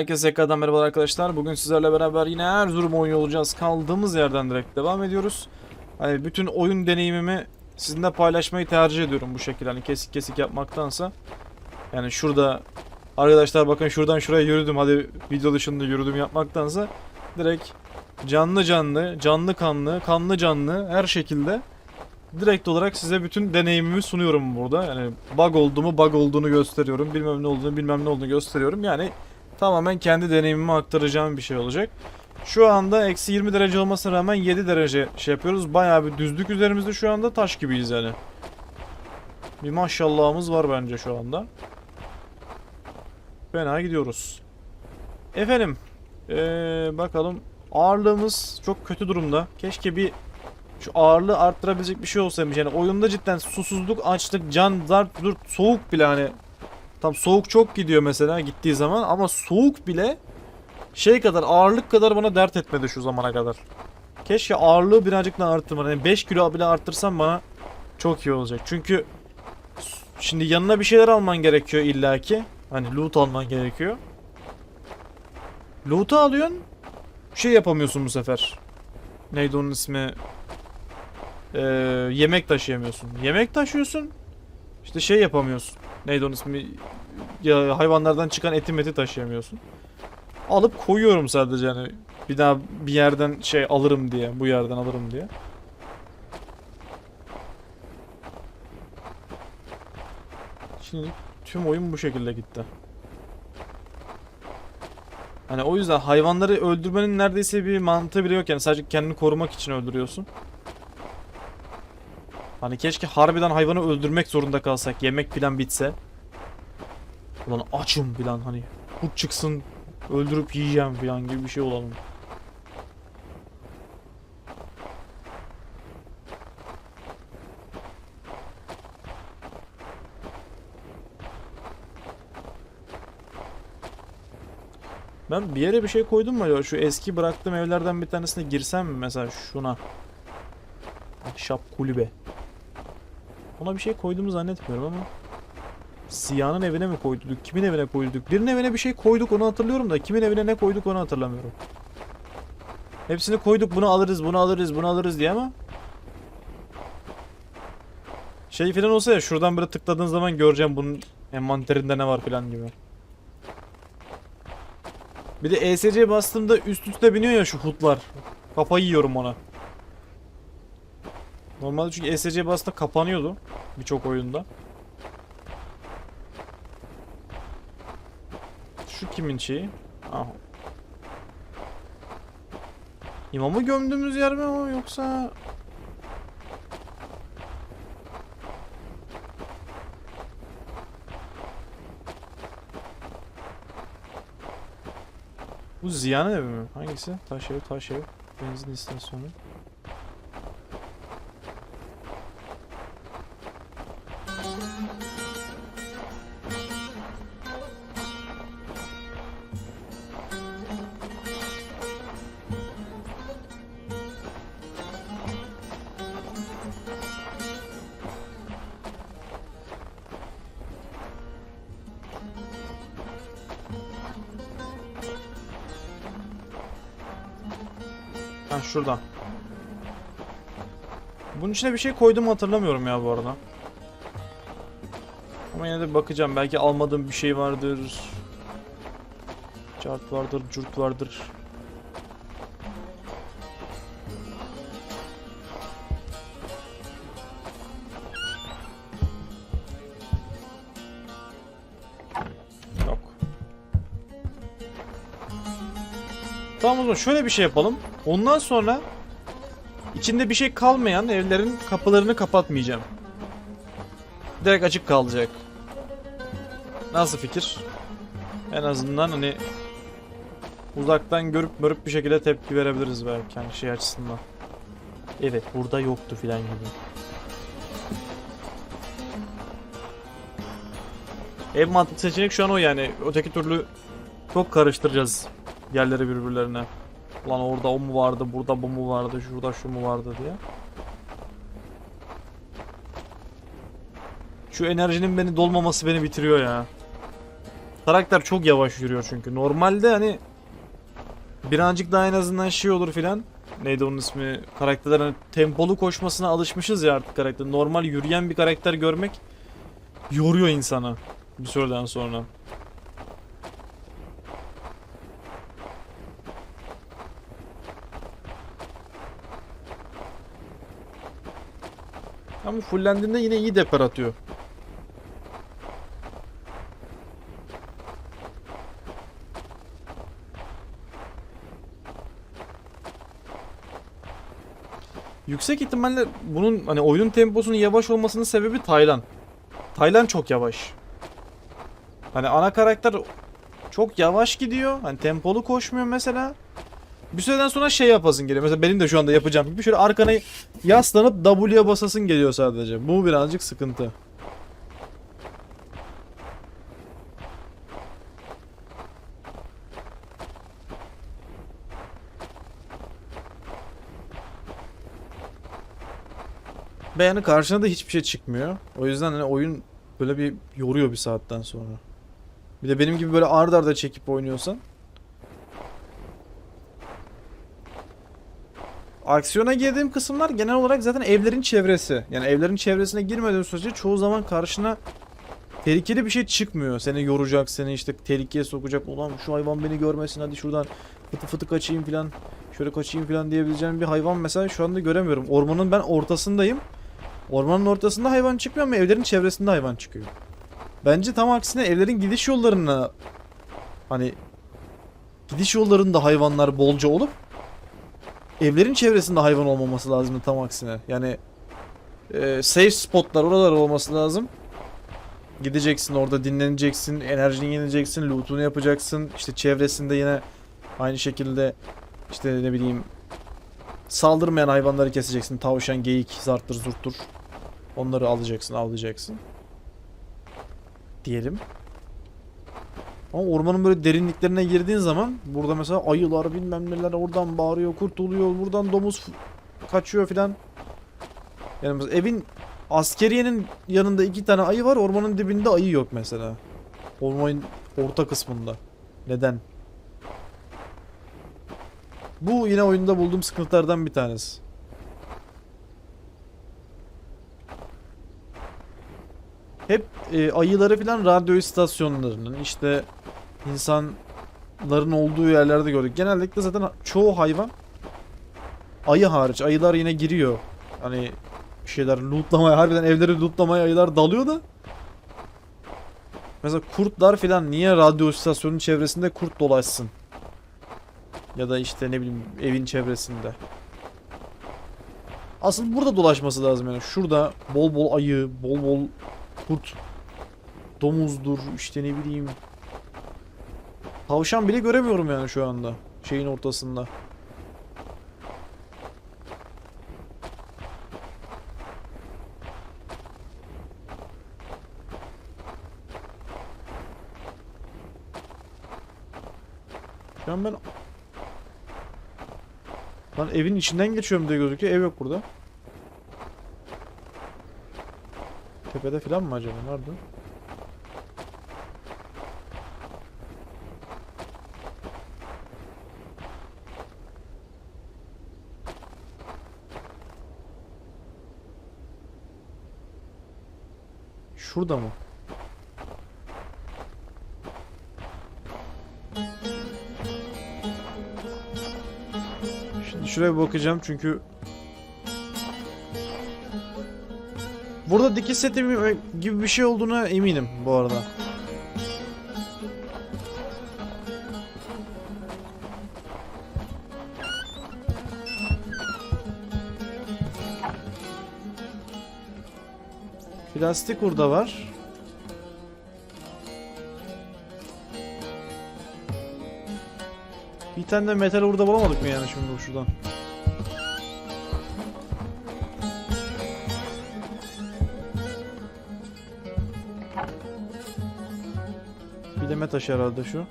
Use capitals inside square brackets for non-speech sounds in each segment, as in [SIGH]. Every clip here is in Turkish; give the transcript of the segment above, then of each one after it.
Herkese tekrardan merhaba arkadaşlar. Bugün sizlerle beraber yine Erzurum oynuyor olacağız. Kaldığımız yerden direkt devam ediyoruz. Hani bütün oyun deneyimimi sizinle paylaşmayı tercih ediyorum bu şekilde. Hani kesik kesik yapmaktansa. Yani şurada arkadaşlar bakın şuradan şuraya yürüdüm hadi video dışında yürüdüm yapmaktansa direkt canlı canlı, canlı kanlı, kanlı canlı her şekilde direkt olarak size bütün deneyimimi sunuyorum burada. Yani bug oldu mu bug olduğunu gösteriyorum. Bilmem ne olduğunu bilmem ne olduğunu gösteriyorum. Yani tamamen kendi deneyimimi aktaracağım bir şey olacak. Şu anda eksi 20 derece olmasına rağmen 7 derece şey yapıyoruz. Bayağı bir düzlük üzerimizde şu anda taş gibiyiz yani. Bir maşallahımız var bence şu anda. Fena gidiyoruz. Efendim. Ee, bakalım. Ağırlığımız çok kötü durumda. Keşke bir şu ağırlığı arttırabilecek bir şey olsaymış. Yani oyunda cidden susuzluk, açlık, can, zart, dur, soğuk bile hani Tam soğuk çok gidiyor mesela gittiği zaman ama soğuk bile şey kadar ağırlık kadar bana dert etmedi şu zamana kadar. Keşke ağırlığı birazcık daha arttırma. Yani 5 kilo bile arttırsam bana çok iyi olacak. Çünkü şimdi yanına bir şeyler alman gerekiyor illaki. Hani loot alman gerekiyor. Loot'u alıyorsun. Şey yapamıyorsun bu sefer. Neydi onun ismi? Ee, yemek taşıyamıyorsun. Yemek taşıyorsun. İşte şey yapamıyorsun. Neydi onun ismi? Ya hayvanlardan çıkan eti meti taşıyamıyorsun. Alıp koyuyorum sadece hani bir daha bir yerden şey alırım diye, bu yerden alırım diye. Şimdi tüm oyun bu şekilde gitti. Hani o yüzden hayvanları öldürmenin neredeyse bir mantığı bile yok yani sadece kendini korumak için öldürüyorsun. Hani keşke harbiden hayvanı öldürmek zorunda kalsak. Yemek filan bitse. Ulan açım filan hani. Kurt çıksın öldürüp yiyeceğim filan gibi bir şey olalım. Ben bir yere bir şey koydum mu acaba? Şu eski bıraktığım evlerden bir tanesine girsem mi mesela şuna? Ahşap kulübe. Ona bir şey koyduğumu zannetmiyorum ama. Siyah'ın evine mi koyduk? Kimin evine koyduk? Birinin evine bir şey koyduk onu hatırlıyorum da kimin evine ne koyduk onu hatırlamıyorum. Hepsini koyduk bunu alırız bunu alırız bunu alırız diye ama. Şey falan olsa ya şuradan böyle tıkladığın zaman göreceğim bunun envanterinde ne var falan gibi. Bir de ESC bastığımda üst üste biniyor ya şu hutlar. Kafayı yiyorum ona. Normalde çünkü ESC bastığında kapanıyordu birçok oyunda. Şu kimin şeyi? Aha. İmamı gömdüğümüz yer mi o yoksa Bu Ziya'nın evi mi? Hangisi? Taş ev, taş ev. Benzin istasyonu. Şuradan. Bunun içine bir şey koydum hatırlamıyorum ya bu arada. Ama yine de bakacağım. Belki almadığım bir şey vardır. Cart vardır, curt vardır. Tamam o zaman şöyle bir şey yapalım. Ondan sonra içinde bir şey kalmayan evlerin kapılarını kapatmayacağım. Direkt açık kalacak. Nasıl fikir? En azından hani uzaktan görüp görüp bir şekilde tepki verebiliriz belki hani şey açısından. Evet burada yoktu filan gibi. Ev mantıklı seçenek şu an o yani. Öteki türlü çok karıştıracağız yerleri birbirlerine. Ulan orada o mu vardı, burada bu mu vardı, şurada şu mu vardı diye. Şu enerjinin beni dolmaması beni bitiriyor ya. Karakter çok yavaş yürüyor çünkü. Normalde hani birazcık daha en azından şey olur filan. Neydi onun ismi? Karakterlerin hani tempolu koşmasına alışmışız ya artık karakter. Normal yürüyen bir karakter görmek yoruyor insana bir süreden sonra. Ama fullendiğinde yine iyi depar atıyor. Yüksek ihtimalle bunun hani oyunun temposunun yavaş olmasının sebebi Taylan. Taylan çok yavaş. Hani ana karakter çok yavaş gidiyor. Hani tempolu koşmuyor mesela. Bir süreden sonra şey yapasın geliyor. Mesela benim de şu anda yapacağım gibi şöyle arkana yaslanıp W'ye basasın geliyor sadece. Bu birazcık sıkıntı. Ve yani karşına da hiçbir şey çıkmıyor. O yüzden hani oyun böyle bir yoruyor bir saatten sonra. Bir de benim gibi böyle ard arda çekip oynuyorsan. Aksiyona girdiğim kısımlar genel olarak zaten evlerin çevresi. Yani evlerin çevresine girmediğin sürece çoğu zaman karşına tehlikeli bir şey çıkmıyor. Seni yoracak, seni işte tehlikeye sokacak. Ulan şu hayvan beni görmesin hadi şuradan fıtı fıtı kaçayım filan. Şöyle kaçayım filan diyebileceğim bir hayvan mesela şu anda göremiyorum. Ormanın ben ortasındayım. Ormanın ortasında hayvan çıkmıyor ama evlerin çevresinde hayvan çıkıyor. Bence tam aksine evlerin gidiş yollarına hani gidiş yollarında hayvanlar bolca olup evlerin çevresinde hayvan olmaması lazım tam aksine. Yani e, safe spotlar oralar olması lazım. Gideceksin orada dinleneceksin, enerjini yeneceksin, loot'unu yapacaksın. İşte çevresinde yine aynı şekilde işte ne bileyim saldırmayan hayvanları keseceksin. Tavşan, geyik, zarttır, zurttur. Onları alacaksın, avlayacaksın. Diyelim. Ama ormanın böyle derinliklerine girdiğin zaman burada mesela ayılar bilmem neler oradan bağırıyor, kurt oluyor, buradan domuz kaçıyor filan. Yani mesela evin askeriyenin yanında iki tane ayı var, ormanın dibinde ayı yok mesela. Ormanın orta kısmında. Neden? Bu yine oyunda bulduğum sıkıntılardan bir tanesi. Hep e, ayıları falan radyo istasyonlarının işte insanların olduğu yerlerde gördük. Genellikle zaten çoğu hayvan ayı hariç. Ayılar yine giriyor. Hani bir şeyler lootlamaya harbiden evleri lootlamaya ayılar dalıyor da. Mesela kurtlar filan niye radyo istasyonunun çevresinde kurt dolaşsın? Ya da işte ne bileyim evin çevresinde. Asıl burada dolaşması lazım yani. Şurada bol bol ayı, bol bol kurt, domuzdur, işte ne bileyim. Tavşan bile göremiyorum yani şu anda. Şeyin ortasında. Şu an ben Lan evin içinden geçiyorum diye gözüküyor. Ev yok burada. Tepede falan mı acaba? Nerede? Şurada mı? Şimdi şuraya bakacağım çünkü Burada dikiş seti gibi bir şey olduğuna eminim bu arada. Plastik burada var. Bir tane de metal burada bulamadık mı yani şimdi şuradan? Bir de taş herhalde şu.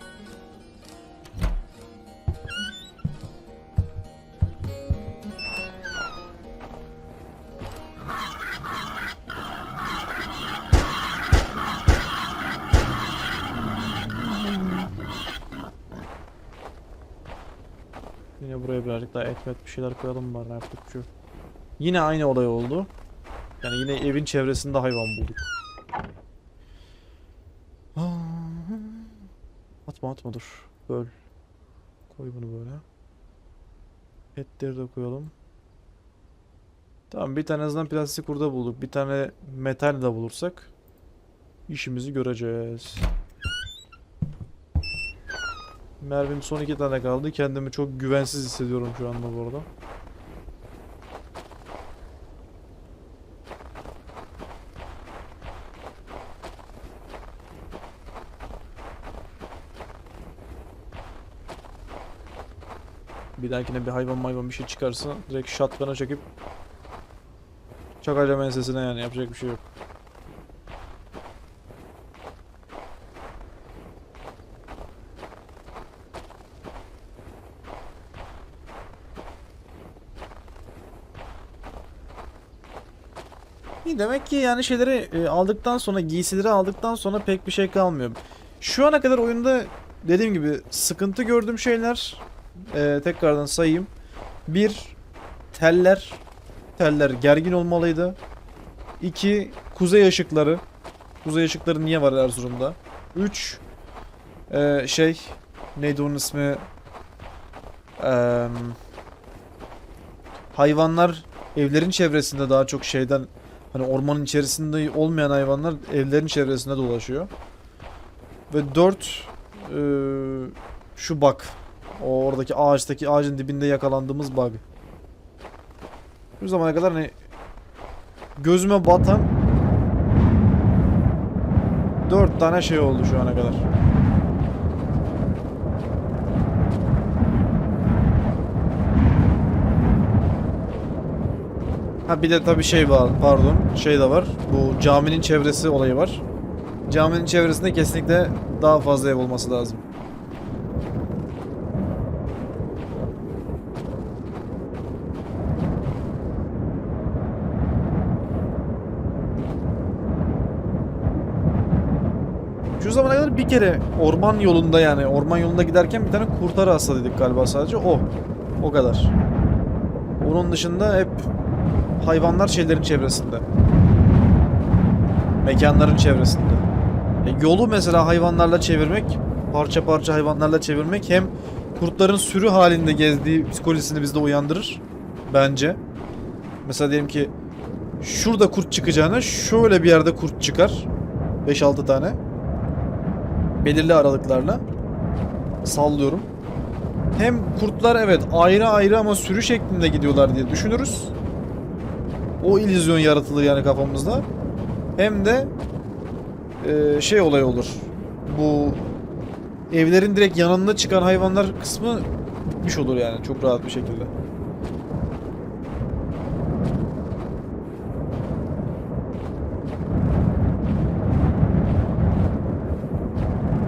Birazcık daha et met bir şeyler koyalım bari yaptık şu. Yine aynı olay oldu. Yani yine evin çevresinde hayvan bulduk. Atma atma dur. Böl. Koy bunu böyle. Etleri de koyalım. Tamam bir tane azından plastik burada bulduk. Bir tane metal de bulursak işimizi göreceğiz. Mermim son iki tane kaldı. Kendimi çok güvensiz hissediyorum şu anda bu arada. Bir dahakine bir hayvan mayvan bir şey çıkarsa direkt shotgun'a çekip çakacağım ensesine yani yapacak bir şey yok. Demek ki yani şeyleri e, aldıktan sonra giysileri aldıktan sonra pek bir şey kalmıyor. Şu ana kadar oyunda dediğim gibi sıkıntı gördüğüm şeyler e, tekrardan sayayım. Bir teller teller gergin olmalıydı. İki kuzey ışıkları. Kuzey ışıkları niye var Erzurum'da? Üç e, şey neydi onun ismi? Eee hayvanlar evlerin çevresinde daha çok şeyden hani ormanın içerisinde olmayan hayvanlar evlerin çevresinde dolaşıyor. Ve 4 şu bug. O oradaki ağaçtaki ağacın dibinde yakalandığımız bug. Bu zamana kadar hani gözüme batan 4 tane şey oldu şu ana kadar. Ha bir de tabii şey var pardon şey de var bu caminin çevresi olayı var. Caminin çevresinde kesinlikle daha fazla ev olması lazım. Şu zamana kadar bir kere orman yolunda yani orman yolunda giderken bir tane kurtar rastladık galiba sadece o. O kadar. Onun dışında hep hayvanlar şeylerin çevresinde. Mekanların çevresinde. E, yolu mesela hayvanlarla çevirmek, parça parça hayvanlarla çevirmek hem kurtların sürü halinde gezdiği psikolojisini bizde uyandırır bence. Mesela diyelim ki şurada kurt çıkacağına şöyle bir yerde kurt çıkar. 5-6 tane. Belirli aralıklarla. Sallıyorum. Hem kurtlar evet ayrı ayrı ama sürü şeklinde gidiyorlar diye düşünürüz. O illüzyon yaratılır yani kafamızda. Hem de e, şey olay olur. Bu evlerin direkt yanında çıkan hayvanlar kısmı bitmiş olur yani çok rahat bir şekilde.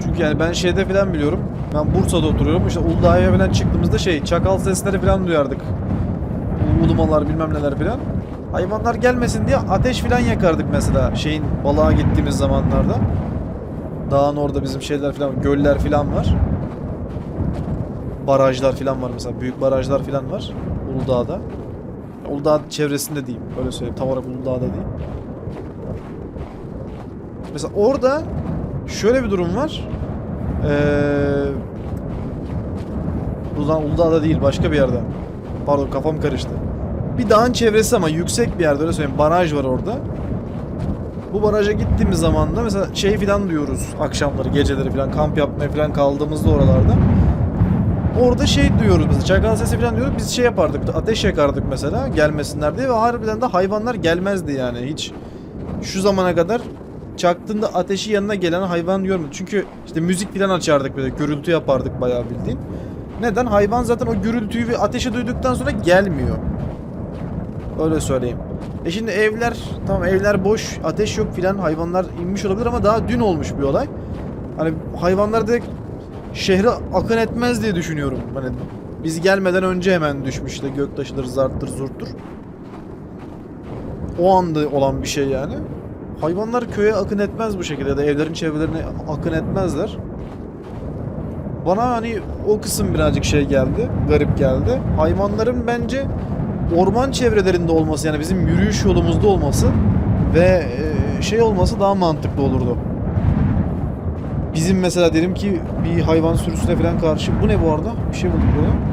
Çünkü yani ben şeyde falan biliyorum. Ben Bursa'da oturuyorum. İşte Uludağ'a falan çıktığımızda şey çakal sesleri falan duyardık. Ulumalar bilmem neler falan. Hayvanlar gelmesin diye ateş filan yakardık mesela şeyin balığa gittiğimiz zamanlarda. Dağın orada bizim şeyler filan göller filan var. Barajlar filan var mesela büyük barajlar filan var Uludağ'da. Uludağ çevresinde diyeyim öyle söyleyeyim tam olarak Uludağ'da değil. Mesela orada şöyle bir durum var. Ee, Uludağ, Uludağ'da değil başka bir yerde. Pardon kafam karıştı. Bir dağın çevresi ama yüksek bir yerde öyle söyleyeyim. Baraj var orada. Bu baraja gittiğimiz zaman da mesela şey filan duyuyoruz akşamları, geceleri filan kamp yapmaya filan kaldığımızda oralarda. Orada şey duyuyoruz mesela çakal sesi filan diyoruz. Biz şey yapardık, ateş yakardık mesela gelmesinler diye ve harbiden de hayvanlar gelmezdi yani hiç. Şu zamana kadar çaktığında ateşi yanına gelen hayvan görmedim. Çünkü işte müzik filan açardık böyle gürültü yapardık bayağı bildiğin. Neden? Hayvan zaten o gürültüyü ve ateşi duyduktan sonra gelmiyor. Öyle söyleyeyim. E şimdi evler tamam evler boş, ateş yok filan hayvanlar inmiş olabilir ama daha dün olmuş bir olay. Hani hayvanlar direkt şehre akın etmez diye düşünüyorum. Hani biz gelmeden önce hemen düşmüş işte göktaşıdır, zarttır, zurttur. O anda olan bir şey yani. Hayvanlar köye akın etmez bu şekilde ya evlerin çevrelerine akın etmezler. Bana hani o kısım birazcık şey geldi, garip geldi. Hayvanların bence orman çevrelerinde olması yani bizim yürüyüş yolumuzda olması ve e, şey olması daha mantıklı olurdu. Bizim mesela diyelim ki bir hayvan sürüsüne falan karşı bu ne bu arada? Bir şey bulduk burada.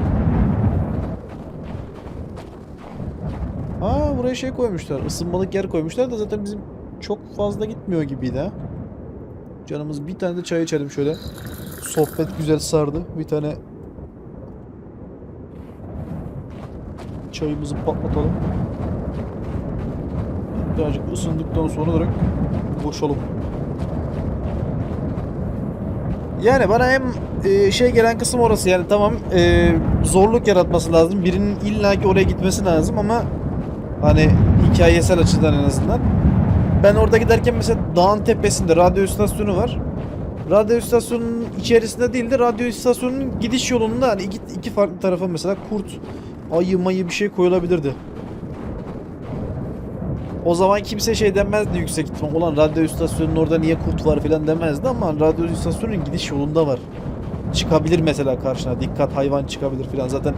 Aa buraya şey koymuşlar. ısınmalık yer koymuşlar da zaten bizim çok fazla gitmiyor gibiydi ha. Canımız bir tane de çay içelim şöyle. Sohbet güzel sardı. Bir tane çayımızı patlatalım. Birazcık ısındıktan sonra direkt boşalım. Yani bana hem e, şey gelen kısım orası yani tamam e, zorluk yaratması lazım. Birinin illaki oraya gitmesi lazım ama hani hikayesel açıdan en azından. Ben orada giderken mesela dağın tepesinde radyo istasyonu var. Radyo istasyonunun içerisinde değil de radyo istasyonunun gidiş yolunda hani iki, iki farklı tarafa mesela kurt, ayı mayı bir şey koyulabilirdi. O zaman kimse şey demezdi yüksek ihtimal. Ulan radyo istasyonunun orada niye kurt var falan demezdi ama radyo istasyonunun gidiş yolunda var. Çıkabilir mesela karşına. Dikkat hayvan çıkabilir falan. Zaten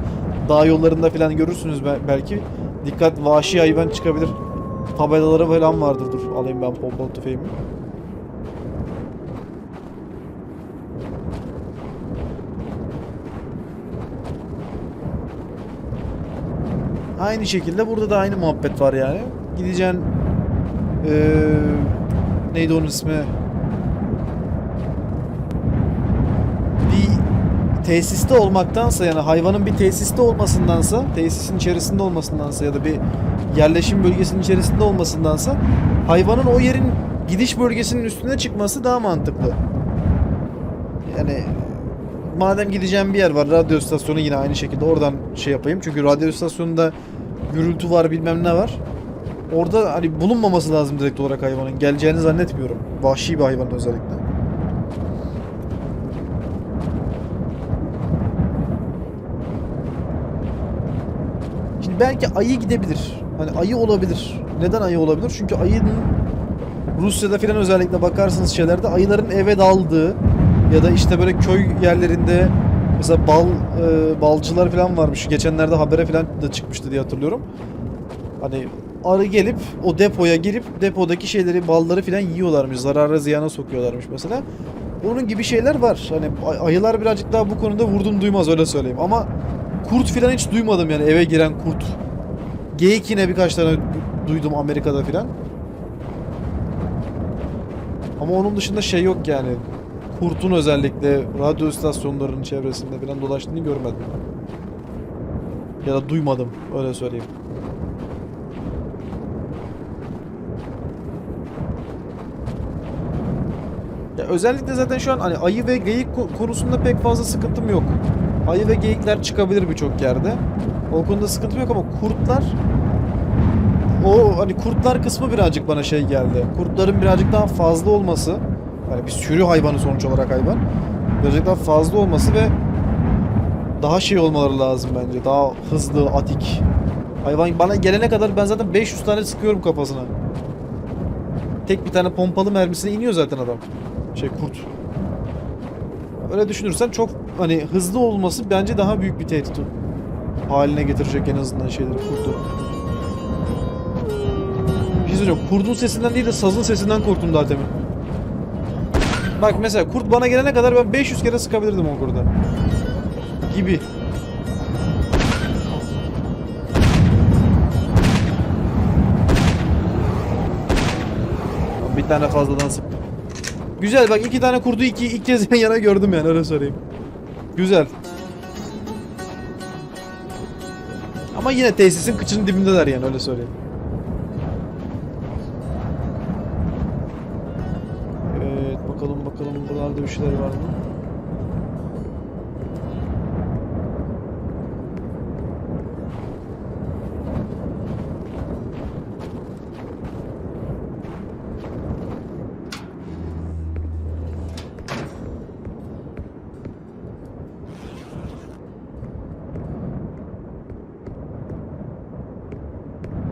dağ yollarında falan görürsünüz be- belki. Dikkat vahşi hayvan çıkabilir. Tabelaları falan vardır. Dur alayım ben pompalı tüfeğimi. Aynı şekilde burada da aynı muhabbet var yani. Gideceksin eee neydi onun ismi? Bir tesiste olmaktansa yani hayvanın bir tesiste olmasındansa, tesisin içerisinde olmasındansa ya da bir yerleşim bölgesinin içerisinde olmasındansa hayvanın o yerin gidiş bölgesinin üstüne çıkması daha mantıklı. Yani madem gideceğim bir yer var radyo istasyonu yine aynı şekilde oradan şey yapayım. Çünkü radyo istasyonunda gürültü var bilmem ne var. Orada hani bulunmaması lazım direkt olarak hayvanın. Geleceğini zannetmiyorum. Vahşi bir hayvan özellikle. Şimdi belki ayı gidebilir. Hani ayı olabilir. Neden ayı olabilir? Çünkü ayının Rusya'da filan özellikle bakarsınız şeylerde ayıların eve daldığı ya da işte böyle köy yerlerinde mesela bal e, balcılar falan varmış. Geçenlerde habere falan da çıkmıştı diye hatırlıyorum. Hani arı gelip o depoya girip depodaki şeyleri balları falan yiyorlarmış. Zarara ziyana sokuyorlarmış mesela. Onun gibi şeyler var. Hani ay- ayılar birazcık daha bu konuda vurdum duymaz öyle söyleyeyim. Ama kurt filan hiç duymadım yani eve giren kurt. Geyik yine birkaç tane du- duydum Amerika'da filan. Ama onun dışında şey yok yani. Kurtun özellikle radyo istasyonlarının çevresinde falan dolaştığını görmedim. Ya da duymadım öyle söyleyeyim. Ya özellikle zaten şu an hani ayı ve geyik ko- konusunda pek fazla sıkıntım yok. Ayı ve geyikler çıkabilir birçok yerde. O konuda sıkıntım yok ama kurtlar o hani kurtlar kısmı birazcık bana şey geldi. Kurtların birazcık daha fazla olması, hani bir sürü hayvanı sonuç olarak hayvan. Birazcık daha fazla olması ve daha şey olmaları lazım bence. Daha hızlı, atik. Hayvan bana gelene kadar ben zaten 500 tane sıkıyorum kafasına. Tek bir tane pompalı mermisine iniyor zaten adam. Şey kurt. Öyle düşünürsen çok hani hızlı olması bence daha büyük bir tehdit haline getirecek en azından şeyleri kurtu. Bir şey söyleyeceğim. Kurdun sesinden değil de sazın sesinden korktum daha demin. Bak mesela kurt bana gelene kadar ben 500 kere sıkabilirdim o kurda. Gibi. Bir tane fazladan sıktım. Güzel bak iki tane kurdu iki, ilk kez yan yana gördüm yani öyle söyleyeyim. Güzel. Ama yine tesisin kıçının dibindeler yani öyle söyleyeyim. Buralarda bir şeyler var mı?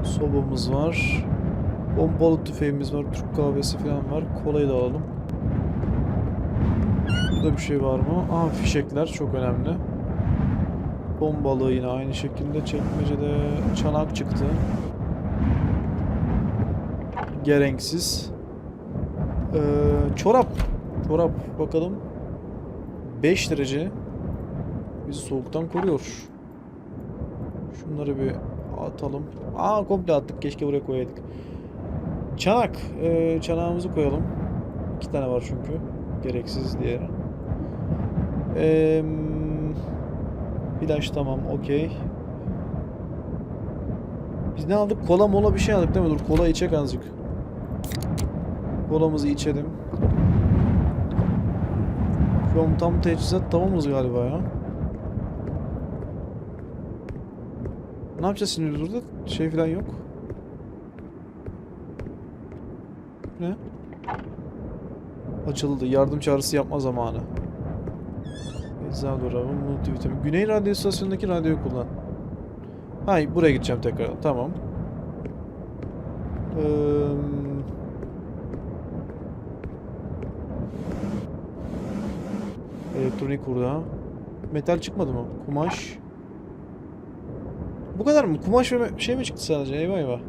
Sobamız var. Pompalı tüfeğimiz var. Türk kahvesi falan var. Kolayı da alalım. Şurada bir şey var mı? Aa fişekler çok önemli. Ton balığı yine aynı şekilde çekmecede çanak çıktı. Gerenksiz. Ee, çorap. Çorap bakalım. 5 derece. Bizi soğuktan koruyor. Şunları bir atalım. Aa komple attık. Keşke buraya koyaydık. Çanak. Ee, çanağımızı koyalım. İki tane var çünkü. Gereksiz diğeri. Ee, ilaç tamam. Okey. Biz ne aldık? Kola mola bir şey aldık değil mi? Dur kola içek azıcık. Kolamızı içelim. Şu tam teçhizat tamamız galiba ya. Ne yapacağız şimdi burada? Şey falan yok. Ne? Açıldı. Yardım çağrısı yapma zamanı. Eczacı dolabı, multivitamin. Güney radyo istasyonundaki radyoyu kullan. Hay buraya gideceğim tekrar. Tamam. Eee... Elektronik hurda. Metal çıkmadı mı? Kumaş. Bu kadar mı? Kumaş ve şey mi çıktı sadece? Eyvah eyvah.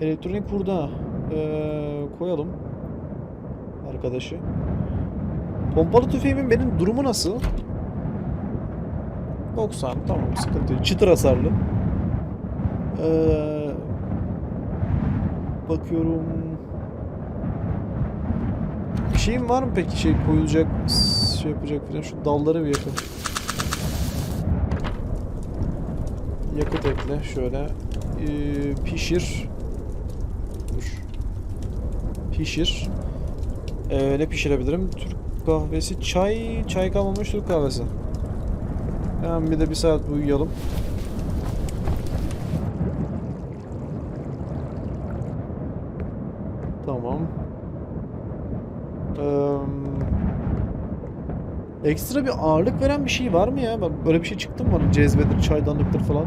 Elektronik hurda. Ee, koyalım. Arkadaşı. Pompalı tüfeğimin benim durumu nasıl? 90. Tamam sıkıntı yok. Çıtır hasarlı. Ee, bakıyorum. Bir şeyim var mı peki şey koyulacak, şey yapacak falan şu dalları bir yakın. Yakıt ekle şöyle. Ee, pişir. Dur. Pişir. Ee, ne pişirebilirim? Türk kahvesi, çay, çay kalmamış Türk kahvesi. Hemen bir de bir saat uyuyalım. Tamam. Eee, ekstra bir ağırlık veren bir şey var mı ya? Böyle bir şey çıktı mı bana? Cezvedir, çaydanlıktır falan.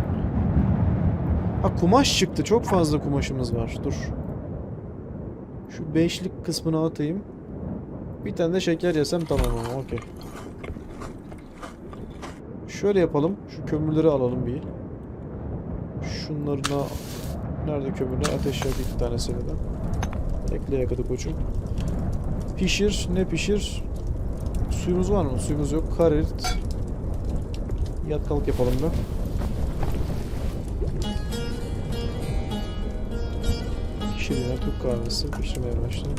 Ha kumaş çıktı. Çok fazla kumaşımız var. Dur. Şu beşlik kısmını atayım. Bir tane de şeker yesem tamam ama okey. Şöyle yapalım. Şu kömürleri alalım bir. Şunlarına... Nerede kömürler? Ateş yak iki tanesini de. Ekle yakıtı koçum. Pişir. Ne pişir? Suyumuz var mı? Suyumuz yok. Karit. Yat kalk yapalım da. Pişiriyor. Türk kahvesi. Pişirmeye başladı.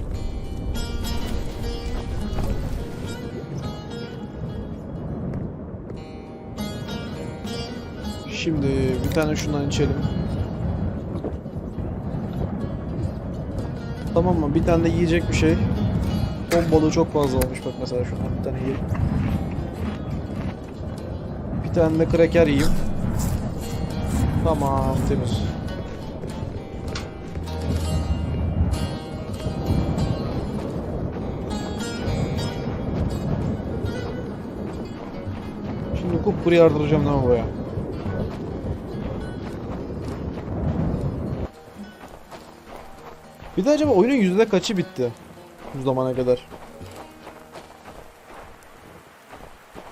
Şimdi bir tane şundan içelim. Tamam mı? Bir tane de yiyecek bir şey. Ton balığı çok fazla olmuş bak mesela şundan bir tane yiyeyim. Bir tane de kraker yiyeyim. Tamam temiz. Şimdi kupkuru yardıracağım lan buraya. Bir de acaba oyunun yüzde kaçı bitti? Bu zamana kadar.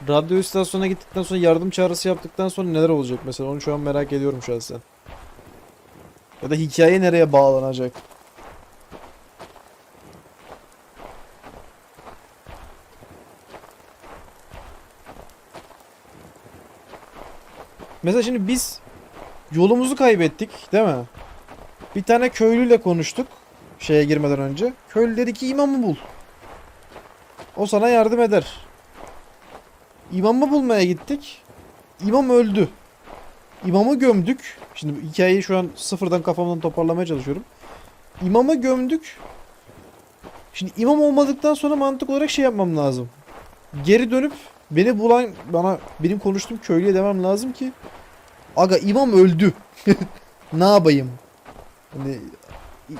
Radyo istasyonuna gittikten sonra yardım çağrısı yaptıktan sonra neler olacak mesela onu şu an merak ediyorum şahsen. Ya da hikaye nereye bağlanacak? Mesela şimdi biz yolumuzu kaybettik değil mi? Bir tane köylüyle konuştuk şeye girmeden önce. Köylü dedi ki imamı bul. O sana yardım eder. İmamı bulmaya gittik. İmam öldü. İmamı gömdük. Şimdi hikayeyi şu an sıfırdan kafamdan toparlamaya çalışıyorum. İmamı gömdük. Şimdi imam olmadıktan sonra mantık olarak şey yapmam lazım. Geri dönüp beni bulan bana benim konuştuğum köylüye demem lazım ki Aga imam öldü. [LAUGHS] ne yapayım? Hani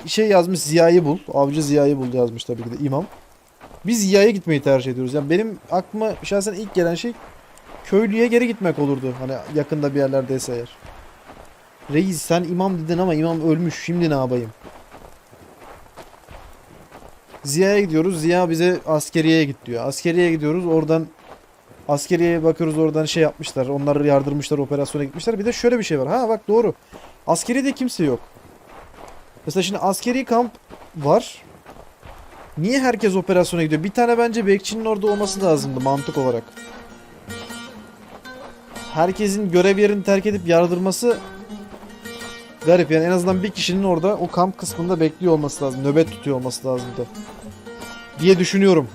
şey yazmış Ziya'yı bul. Avcı Ziya'yı bul yazmış tabii ki de imam. Biz Ziya'ya gitmeyi tercih ediyoruz. Yani benim aklıma şahsen ilk gelen şey köylüye geri gitmek olurdu. Hani yakında bir yerlerdeyse eğer. Reis sen imam dedin ama imam ölmüş. Şimdi ne yapayım? Ziya'ya gidiyoruz. Ziya bize askeriyeye git diyor. Askeriyeye gidiyoruz. Oradan askeriyeye bakıyoruz. Oradan şey yapmışlar. Onları yardırmışlar. Operasyona gitmişler. Bir de şöyle bir şey var. Ha bak doğru. Askeriyede kimse yok. Mesela şimdi askeri kamp var. Niye herkes operasyona gidiyor? Bir tane bence bekçinin orada olması lazımdı mantık olarak. Herkesin görev yerini terk edip yardırması garip. Yani en azından bir kişinin orada o kamp kısmında bekliyor olması lazım. Nöbet tutuyor olması lazımdı. Diye düşünüyorum.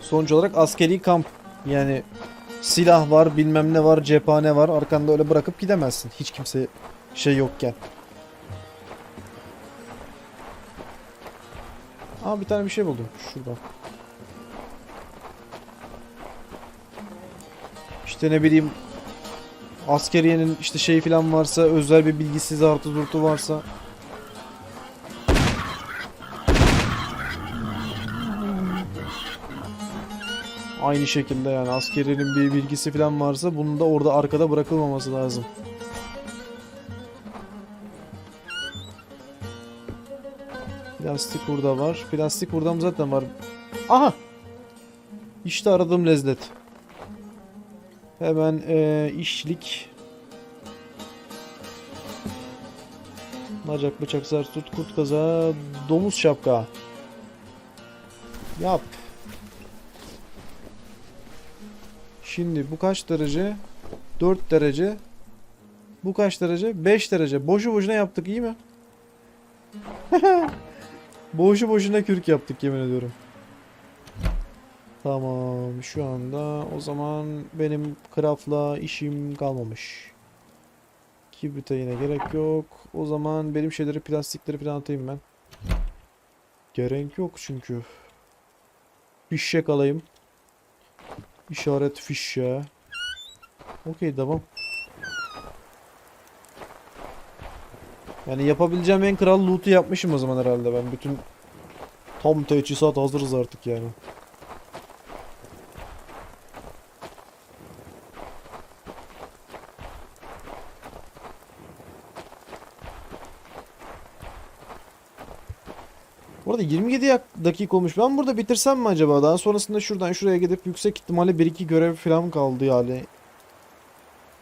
Sonuç olarak askeri kamp. Yani silah var, bilmem ne var, cephane var. Arkanda öyle bırakıp gidemezsin. Hiç kimse şey yokken. Aa bir tane bir şey buldum. Şurada. İşte ne bileyim askeriyenin işte şey falan varsa özel bir bilgisiz artı zurtu varsa Aynı şekilde yani askeriyenin bir bilgisi falan varsa bunun da orada arkada bırakılmaması lazım. Plastik burada var. Plastik buradan zaten var. Aha! İşte aradığım lezzet. Hemen eee, işlik. Bacak bıçak zar tut kurt kaza domuz şapka. Yap. Şimdi bu kaç derece? 4 derece. Bu kaç derece? 5 derece. Boşu boşuna yaptık iyi mi? [LAUGHS] Boşu boşuna kürk yaptık yemin ediyorum. Tamam şu anda o zaman benim craftla işim kalmamış. Kibrite yine gerek yok. O zaman benim şeyleri plastikleri falan atayım ben. Gerek yok çünkü. Fişek alayım. İşaret fişe. Okey tamam. Yani yapabileceğim en kral loot'u yapmışım o zaman herhalde ben. Bütün tam teçhizat hazırız artık yani. Bu arada 27 yak- dakika olmuş. Ben burada bitirsem mi acaba? Daha sonrasında şuradan şuraya gidip yüksek ihtimalle 1-2 görev falan kaldı yani.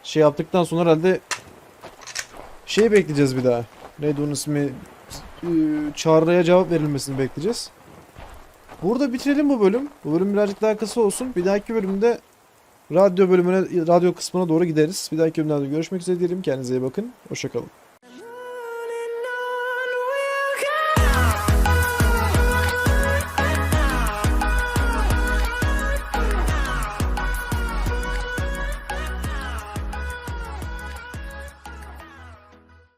Şey yaptıktan sonra herhalde şey bekleyeceğiz bir daha. Neydi onun ismi? Ee, Çağrı'ya cevap verilmesini bekleyeceğiz. Burada bitirelim bu bölüm. Bu bölüm birazcık daha kısa olsun. Bir dahaki bölümde radyo bölümüne, radyo kısmına doğru gideriz. Bir dahaki bölümlerde görüşmek üzere diyelim. Kendinize iyi bakın. Hoşçakalın.